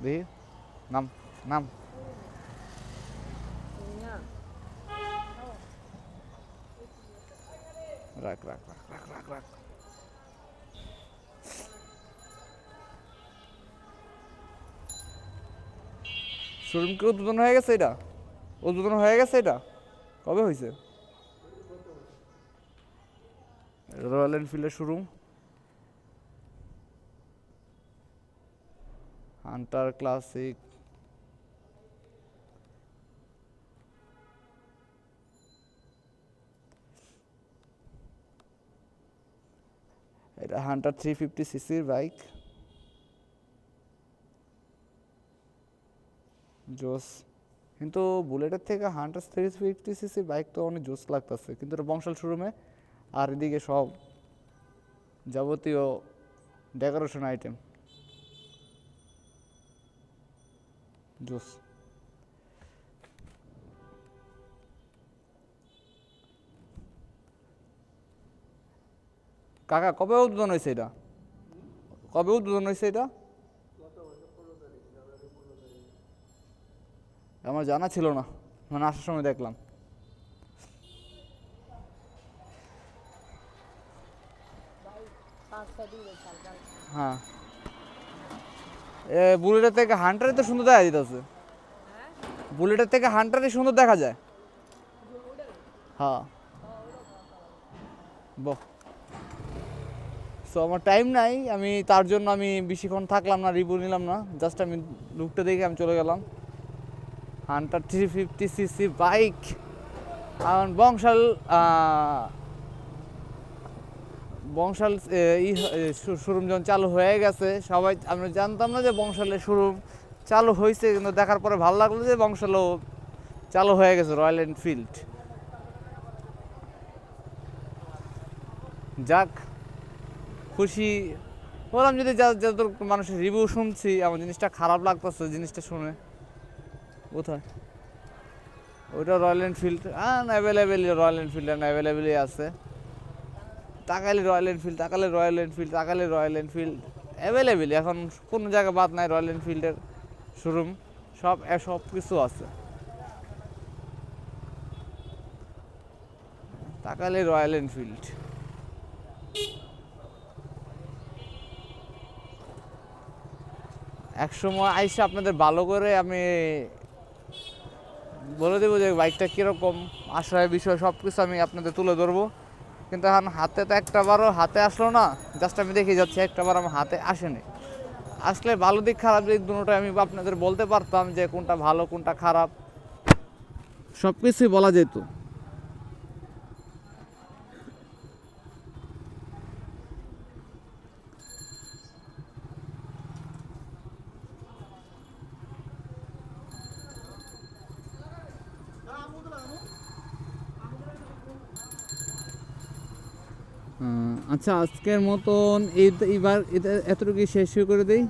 দেখি নাম নাম রাখ রাখ রাখ রাখ রাখ রাখ শোরুম কি উদ্বোধন হয়ে গেছে এটা? উদ্বোধন হয়ে গেছে এটা? কবে হয়েছে রয়্যাল এনফিল্ডের শোরুম হান্টার ক্লাসিক। এটা হান্টার থ্রি ফিফটি সিসির বাইক। জোস। কিন্তু বুলেটের থেকে Hunter three fifty cc bike তো অনেক জোস লাগতেছে। কিন্তু এটা বংশাল শোরুমে। আর এদিকে সব যাবতীয় ডেকোরেশন আইটেম। জোস কাকা কবে উদ্বোধন হয়েছে এটা? কবে উদ্বোধন হয়েছে এটা? আমার জানা ছিল না। মানে আসার সময় দেখলাম। হ্যাঁ। বুলেটের থেকে হান্টারই তো সুন্দর দেখা যেতেছে বুলেটের থেকে হান্টারই সুন্দর দেখা যায়। হ্যাঁ। সো আমার টাইম নাই, আমি তার জন্য আমি বেশিক্ষণ থাকলাম না রিভিউ নিলাম না। জাস্ট আমি লুকটা দেখে আমি চলে গেলাম। Hunter three fifty cc bike কারণ বংশাল বংশাল ই শোরুম যখন চালু হয়ে গেছে, সবাই, আমরা জানতাম না যে বংশালের শোরুম চালু হয়েছে, কিন্তু দেখার পরে ভালো লাগল যে বংশালও চালু হয়ে গেছে রয়্যাল এনফিল্ড যাক, খুশি বললাম যদি যা যত মানুষের রিভিউ শুনছি, আমার জিনিসটা খারাপ লাগতেছে জিনিসটা শুনে। কোথায়? ওইটা রয়্যাল এনফিল্ড হ্যাঁ অ্যাভেলেবেল রয়্যাল এনফিল্ড অ্যাভেলেবেলই আছে। তাকালে রয়্যাল এনফিল্ড তাকালে রয়্যাল এনফিল্ড তাকালে রয়্যাল এনফিল্ড অ্যাভেলেবেল এখন কোনো জায়গা বাদ নাই রয়্যাল এনফিল্ডের শোরুম সব সব কিছু আছে। তাকালে রয়্যাল এনফিল্ড এক সময় আইসা আপনাদের ভালো করে আমি বলে দেবো যে বাইকটা কীরকম আশ্রয় বিষয় সব কিছু আমি আপনাদের তুলে ধরবো। কিন্তু এখন হাতে তো একটা বারও হাতে আসলো না। জাস্ট আমি দেখে যাচ্ছি, একটা বার আমার হাতে আসেনি। আসলে ভালো দিক, খারাপ দিক দুটোই আমি আপনাদের বলতে পারতাম যে কোনটা ভালো, কোনটা খারাপ। সব কিছুই বলা যেত। আচ্ছা আজকের মতন এই এবার এতটুকু শেষ করে দেই।